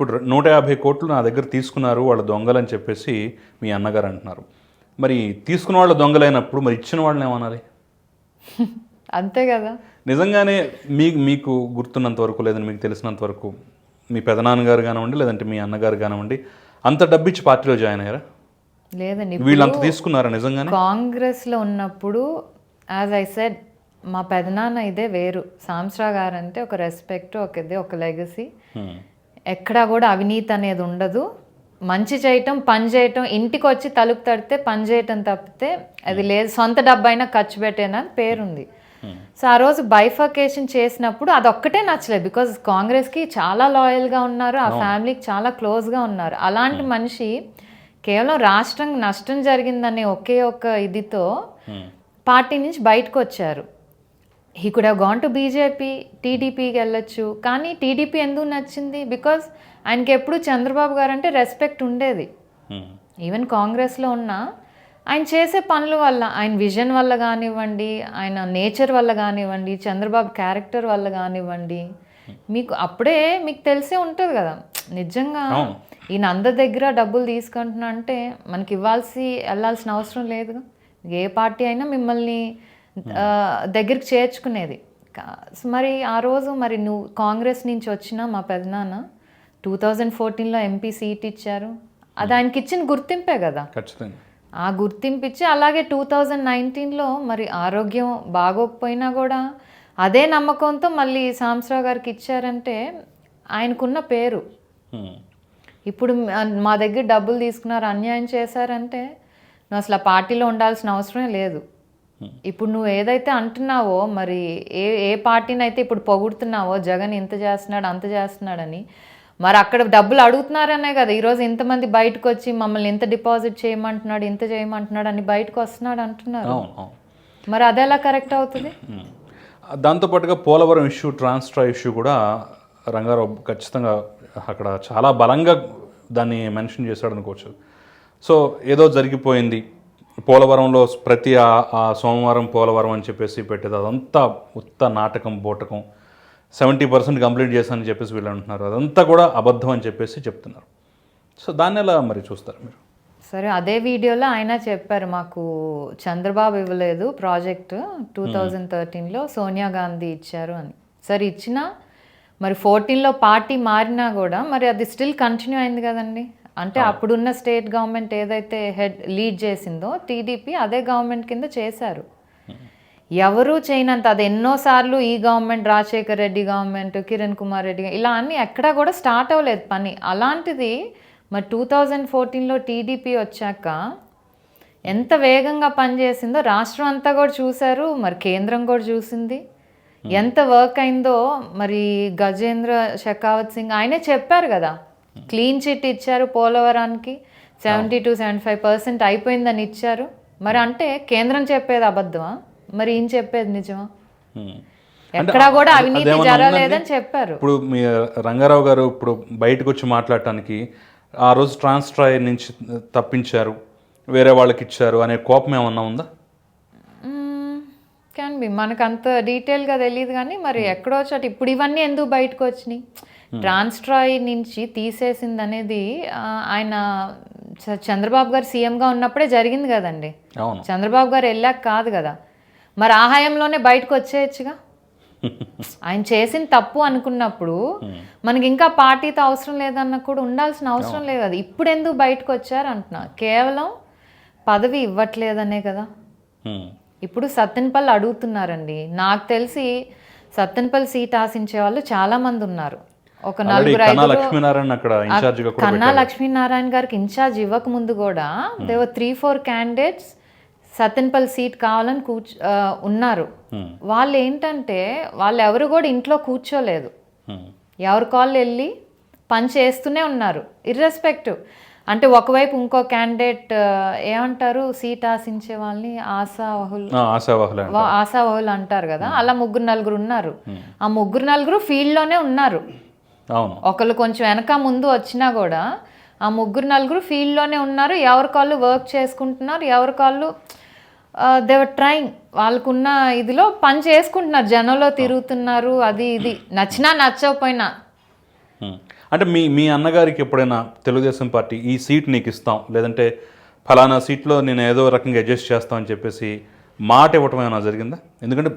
ఇప్పుడు నూట యాభై కోట్లు నా దగ్గర తీసుకున్నారు వాళ్ళ దొంగలని చెప్పేసి మీ అన్నగారు అంటున్నారు. మరి తీసుకున్న వాళ్ళ దొంగలైనప్పుడు మరి ఇచ్చిన వాళ్ళని ఏమనాలి? అంతే కదా. నిజంగానే మీ మీకు గుర్తున్నంత వరకు లేదని మీకు తెలిసినంత వరకు మీ పెదనాన్నగారు కానివ్వండి లేదంటే మీ అన్నగారు కానివ్వండి అంత డబ్బిచ్చి పార్టీలో జాయిన్ అయ్యారా? లేదండి వీళ్ళు అంత తీసుకున్నారా నిజంగానే? కాంగ్రెస్లో ఉన్నప్పుడు యాజ్ ఐ సెడ్ మా పెదనాన్న ఇదే వేరు. సాంసరా గారు అంటే ఒక రెస్పెక్ట్ ఒక ఇది ఒక లెగసీ. ఎక్కడా కూడా అవినీతి అనేది ఉండదు. మంచి చేయటం పని చేయటం ఇంటికి వచ్చి తలుపు తడితే పని చేయటం తప్పితే అది లేదు. సొంత డబ్బైనా ఖర్చు పెట్టేనా పేరుంది. సో ఆ రోజు బైఫర్కేషన్ చేసినప్పుడు అదొక్కటే నచ్చలేదు. బికాజ్ కాంగ్రెస్కి చాలా లాయల్గా ఉన్నారు. ఆ ఫ్యామిలీకి చాలా క్లోజ్గా ఉన్నారు. అలాంటి మనిషి కేవలం రాష్ట్రం నష్టం జరిగిందనే ఒకే ఒక్క ఇదితో. పార్టీ నుంచి బయటకు వచ్చారు he could have gone to BJP టీడీపీకి వెళ్ళొచ్చు. కానీ టీడీపీ ఎందుకు నచ్చింది? బికాజ్ ఆయనకి ఎప్పుడు చంద్రబాబు గారు అంటే రెస్పెక్ట్ ఉండేది. ఈవెన్ కాంగ్రెస్లో ఉన్న ఆయన చేసే పనుల వల్ల ఆయన విజన్ వల్ల కానివ్వండి ఆయన నేచర్ వల్ల కానివ్వండి చంద్రబాబు క్యారెక్టర్ వల్ల కానివ్వండి మీకు అప్పుడే మీకు తెలిసే ఉంటుంది కదా. నిజంగా. ఈయన అందరి దగ్గర డబ్బులు తీసుకుంటున్నా అంటే మనకి ఇవ్వాల్సి వెళ్ళాల్సిన అవసరం లేదుగా ఏ పార్టీ అయినా మిమ్మల్ని దగ్గరికి చేర్చుకునేది. మరి ఆ రోజు మరి నువ్వు కాంగ్రెస్ నుంచి వచ్చిన మా పెదనాన్న టూ థౌజండ్ ఫోర్టీన్లో ఎంపీ సీట్ ఇచ్చారు. అది ఆయనకి ఇచ్చిన గుర్తింపే కదా. ఖచ్చితంగా. ఆ గుర్తింపు ఇచ్చి అలాగే టూ థౌజండ్ నైన్టీన్లో మరి ఆరోగ్యం బాగోకపోయినా కూడా అదే నమ్మకంతో మళ్ళీ సాంసరావు గారికి ఇచ్చారంటే ఆయనకున్న పేరు. హ్మ్. ఇప్పుడు మ- మా దగ్గర డబ్బులు తీసుకున్నారు అన్యాయం చేశారంటే నువ్వు అసలు ఆ పార్టీలో ఉండాల్సిన అవసరమే లేదు. ఇప్పుడు నువ్వు ఏదైతే అంటున్నావో మరి ఏ ఏ పార్టీని అయితే ఇప్పుడు పొగుడుతున్నావో జగన్ ఇంత చేస్తున్నాడు అంత చేస్తున్నాడని మరి అక్కడ డబ్బులు అడుగుతున్నారనే కదా. ఈరోజు ఇంతమంది బయటకు వచ్చి మమ్మల్ని ఇంత డిపాజిట్ చేయమంటున్నాడు ఇంత చేయమంటున్నాడు అని బయటకు వస్తున్నాడు అంటున్నారు మరి అది ఎలా కరెక్ట్ అవుతుంది. దాంతోపాటుగా పోలవరం ఇష్యూ ట్రాన్స్ట్రా ఇష్యూ కూడా రంగారావు ఖచ్చితంగా అక్కడ చాలా బలంగా దాన్ని మెన్షన్ చేశాడు అనుకోవచ్చు సో ఏదో జరిగిపోయింది. పోలవరంలో ప్రతి ఆ- సోమవారం పోలవరం అని చెప్పేసి పెట్టేది. అదంతా ఉత్త నాటకం బోటకం. సెవెంటీ పర్సెంట్ కంప్లీట్ చేశానని చెప్పేసి వీళ్ళు అంటున్నారు. అదంతా కూడా అబద్ధం అని చెప్పేసి చెప్తున్నారు. సో దాన్ని ఎలా మరి చూస్తారు మీరు? సరే అదే వీడియోలో ఆయన చెప్పారు మాకు చంద్రబాబు ఇవ్వలేదు ప్రాజెక్ట్ టూ థౌజండ్ థర్టీన్లో సోనియా గాంధీ ఇచ్చారు అని. సరే ఇచ్చినా మరి ఫోర్టీన్లో పార్టీ మారినా కూడా మరి అది స్టిల్ కంటిన్యూ అయింది కదండి? అంటే అప్పుడున్న స్టేట్ గవర్నమెంట్ ఏదైతే హెడ్ లీడ్ చేసిందో టీడీపీ అదే గవర్నమెంట్ కింద చేశారు. ఎవరు చేయనంత అది ఎన్నోసార్లు ఈ గవర్నమెంట్ రాజశేఖర్ రెడ్డి గవర్నమెంట్ కిరణ్ కుమార్ రెడ్డి ఇలా అన్ని ఎక్కడా కూడా స్టార్ట్ అవ్వలేదు పని. అలాంటిది మరి టూ థౌజండ్ ఫోర్టీన్లో టీడీపీ వచ్చాక ఎంత వేగంగా పనిచేసిందో రాష్ట్రం అంతా కూడా చూశారు మరి కేంద్రం కూడా చూసింది. ఎంత వర్క్ అయిందో మరి గజేంద్ర షెకావత్ సింగ్ ఆయనే చెప్పారు కదా క్లీన్ చిట్ ఇచ్చారు పోలవరానికి. Seventy to seventy five percent అయిపోయిందని ఇచ్చారు. మరి అంటే కేంద్రం చెప్పేది అబద్ధమా? మరి ఈయన చెప్పేది నిజమా? మ్మ్. ఎక్కడా కూడా అవినీతి జరగలేదని? చెప్పారు. ఇప్పుడు మీ రంగారావు గారు ఇప్పుడు బయటకు వచ్చి మాట్లాడటానికి ఆ రోజు ట్రాన్స్ట్రాయ్ నుంచి తప్పించారు. వేరే వాళ్ళకి ఇచ్చారు అనే కోపం ఏమన్నా ఉందా? క్యాన్ బి మనకు అంత డీటెయిల్గా తెలియదు కానీ మరి ఎక్కడో చోట ఇప్పుడు ఇవన్నీ ఎందుకు బయటకు వచ్చినాయి ట్రాన్స్ట్రాయ్ నుంచి తీసేసింది అనేది ఆయన చంద్రబాబు గారు సీఎంగా ఉన్నప్పుడే జరిగింది కదండి. చంద్రబాబు గారు వెళ్ళాక కాదు కదా. మరి ఆ హయాంలోనే బయటకు వచ్చేయచ్చుగా? ఆయన చేసిన తప్పు అనుకున్నప్పుడు మనకి ఇంకా పార్టీతో అవసరం లేదన్న కూడా ఉండాల్సిన అవసరం లేదు కదా. ఇప్పుడు ఎందుకు బయటకు వచ్చారు అంటున్నా కేవలం పదవి ఇవ్వట్లేదనే కదా. మ్మ్. ఇప్పుడు సత్తెనపల్లి అడుగుతున్నారండి. నాకు తెలిసి సత్తెనపల్లి సీట్ ఆశించే వాళ్ళు చాలా మంది ఉన్నారు. ఒక నలుగురు కన్నా లక్ష్మీనారాయణ అక్కడ కన్నా లక్ష్మీనారాయణ గారికి ఇన్ఛార్జ్ ఇవ్వక ముందు కూడా there were three four candidates Sattenapalli seat కావాలని కూర్చో ఉన్నారు. Hmm. వాళ్ళు ఏంటంటే వాళ్ళు ఎవరు కూడా ఇంట్లో కూర్చోలేదు. మ్మ్. ఎవరి కాళ్ళు వెళ్ళి పని చేస్తూనే ఉన్నారు. ఇర్రెస్పెక్టివ్ అంటే ఒకవైపు ఇంకో క్యాండిడేట్ ఏమంటారు? సీట్ ఆశించే వాళ్ళని ఆశావహులు. ఆశావాహులే అంటారు. కదా. అలా ముగ్గురు నలుగురు ఉన్నారు. ఆ ముగ్గురు నలుగురు ఫీల్డ్లోనే ఉన్నారు. ఒకళ్ళు కొంచెం వెనక ముందు వచ్చినా కూడా ఆ ముగ్గురు నలుగురు ఫీల్డ్లోనే ఉన్నారు. ఎవరి కాళ్ళు వర్క్ చేసుకుంటున్నారు ఎవరి కాళ్ళు దేవర్ ట్రైంగ్ వాళ్ళకున్న ఇదిలో పని చేసుకుంటున్నారు. జనంలో తిరుగుతున్నారు. అది ఇది. నచ్చినా నచ్చకపోయినా. అంటే మీ మీ అన్నగారికి ఎప్పుడైనా తెలుగుదేశం పార్టీ ఈ సీట్ నీకు ఇస్తాం లేదంటే ఫలానా సీట్లో నేను ఏదో రకంగా అడ్జస్ట్ చేస్తాం అని చెప్పేసి మాట ఇవ్వటం ఏమైనా జరిగిందా? ఎందుకంటే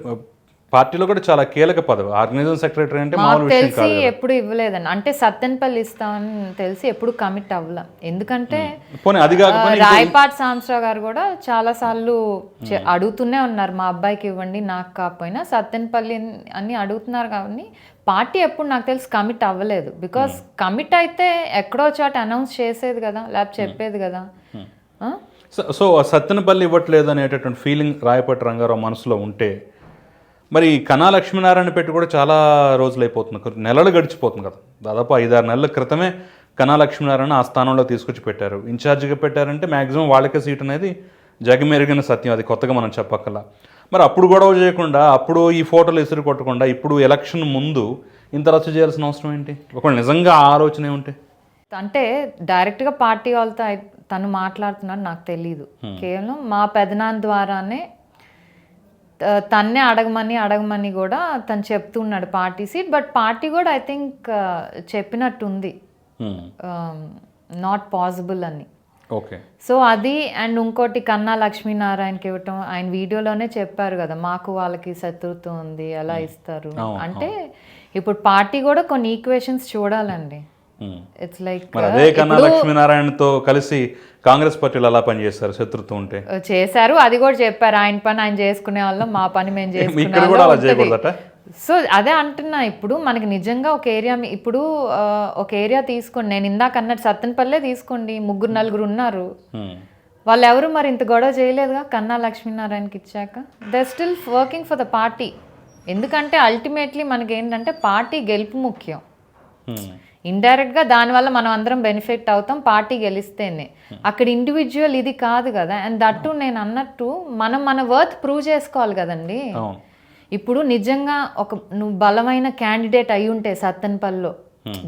పార్టీలో కూడా చాలా కీలక పదవి. ఆర్గనైజింగ్ సెక్రటరీ అంటే మాకు తెలిసి. ఎప్పుడు ఇవ్వలేదండి. అంటే సత్తెనపల్లి ఇస్తామని తెలిసి ఎప్పుడు కమిట్ అవ్వాల. ఎందుకంటే రాయపాటి సాంబశ్రావు గారు కూడా చాలా సార్లు అడుగుతూనే ఉన్నారు మా అబ్బాయికి ఇవ్వండి నాకు కాకపోయినా సత్తెనపల్లి అని అడుగుతున్నారు కాబట్టి పార్టీ ఎప్పుడు నాకు తెలిసి కమిట్ అవ్వలేదు. బికాస్ కమిట్ అయితే ఎక్కడో చోట అనౌన్స్ చేసేది కదా లేకపోతే చెప్పేది కదా? సో- సో ఆ సత్తెనపల్లి ఇవ్వట్లేదు అనేటటువంటి ఫీలింగ్ రాయపట్టి రంగారావు మనసులో ఉంటే మరి కణా లక్ష్మీనారాయణ పెట్టి కూడా చాలా రోజులు అయిపోతుంది నెలలు గడిచిపోతుంది కదా. దాదాపు ఐదారు నెలల క్రితమే కణా లక్ష్మీనారాయణ ఆ స్థానంలో తీసుకొచ్చి పెట్టారు. ఇన్ఛార్జిగా పెట్టారంటే మ్యాక్సిమం వాళ్ళకే సీట్ అనేది జగమెరిగిన సత్యం. అది కొత్తగా మనం చెప్పక్కల మరి అప్పుడు గొడవ చేయకుండా అప్పుడు ఈ ఫోటోలు ఎసురు కొట్టకుండా ఇప్పుడు ఎలక్షన్ ముందు ఇంత రచ్చ చేయాల్సిన అవసరం ఏంటి? ఒకవేళ నిజంగా ఆలోచన ఏముంటే? అంటే డైరెక్ట్గా పార్టీ వాళ్ళతో తను మాట్లాడుతున్నాడు నాకు తెలీదు. కేవలం మా పెదనాన్న ద్వారానే తన్నే అడగమని అడగమని కూడా తను చెప్తున్నాడు పార్టీ సీట్. బట్ పార్టీ కూడా ఐ థింక్ చెప్పినట్టుంది. నాట్ పాసిబుల్ అని. ఓకే సో అది అండ్ ఇంకోటి కన్నా లక్ష్మీనారాయణకి ఇవ్వటం ఆయన వీడియోలోనే చెప్పారు కదా మాకు వాళ్ళకి శత్రుత్వం ఉంది ఎలా ఇస్తారు? అంటే ఇప్పుడు పార్టీ కూడా కొన్ని ఈక్వేషన్స్ చూడాలండి. ఇట్స్ లైక్ మరి అదే కన్నా లక్ష్మీనారాయణతో కలిసి కాంగ్రెస్ పార్టీలు అలా పనిచేస్తారు శత్రుత్వం ఉంటే. చేశారు. అది కూడా చెప్పారు. ఆయన పని ఆయన చేసుకునే వాళ్ళం మా పని మేము చేసుకునే సో అదే అంటున్నా. ఇప్పుడు మనకి నిజంగా ఒక ఏరియా ఇప్పుడు ఆ, ఒక ఏరియా తీసుకోండి. నేను ఇందాక అన్నట్టు సత్తెనపల్లె తీసుకోండి. ముగ్గురు నలుగురు ఉన్నారు. Hmm. వాళ్ళు ఎవరు మరి ఇంత గొడవ చేయలేదుగా? కన్నా లక్ష్మీనారాయణకి ఇచ్చాక. They still working for the party ఎందుకంటే అల్టిమేట్లీ మనకి ఏంటంటే పార్టీ గెలుపు ముఖ్యం. Hmm. ఇండైరెక్ట్గా దానివల్ల మనం అందరం బెనిఫిట్ అవుతాం పార్టీ గెలిస్తేనే. అక్కడ ఇండివిజువల్ ఇది కాదు కదా. అండ్ దట్టు నేను అన్నట్టు మనం మన వర్త్ ప్రూవ్ చేసుకోవాలి కదండి. ఇప్పుడు నిజంగా ఒక నువ్వు బలమైన క్యాండిడేట్ అయి ఉంటే సత్తెనపల్లిలో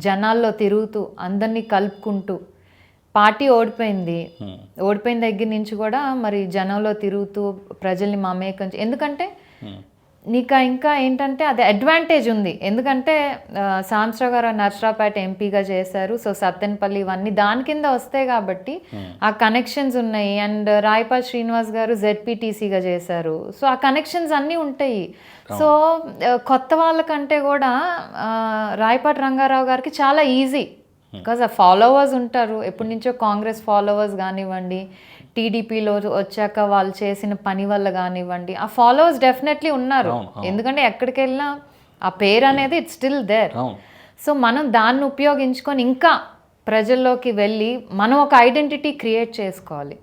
జనాల్లో తిరుగుతూ అందరినీ కలుపుకుంటూ పార్టీ ఓడిపోయింది. ఓడిపోయిన దగ్గర నుంచి కూడా మరి జనంలో తిరుగుతూ ప్రజల్ని మమేకం ఎందుకంటే నీకు ఇంకా ఏంటంటే అది అడ్వాంటేజ్ ఉంది. ఎందుకంటే ఆ, సాంబశ్రావు గారు నర్సరావుపేట ఎంపీగా చేశారు. సో సత్తెనపల్లి ఇవన్నీ దాని కింద వస్తాయి కాబట్టి ఆ కనెక్షన్స్ ఉన్నాయి. అండ్ రాయపాల్ శ్రీనివాస్ గారు జెడ్పీటీసీగా చేశారు. సో ఆ కనెక్షన్స్ అన్నీ ఉంటాయి. సో కొత్త వాళ్ళకంటే కూడా రాయపాటి రంగారావు గారికి చాలా ఈజీ బికాజ్ ఆ ఫాలోవర్స్ ఉంటారు. ఎప్పటి నుంచో కాంగ్రెస్ ఫాలోవర్స్ కానివ్వండి టీడీపీలో వచ్చాక వాళ్ళు చేసిన పని వల్ల కానివ్వండి ఆ ఫాలోవర్స్ డెఫినెట్లీ ఉన్నారు. ఎందుకంటే ఎక్కడికి వెళ్ళినా ఆ పేరు అనేది ఇట్స్ స్టిల్ దేర్ సో మనం దాన్ని ఉపయోగించుకొని ఇంకా ప్రజల్లోకి వెళ్ళి మనం ఒక ఐడెంటిటీ క్రియేట్ చేసుకోవాలి.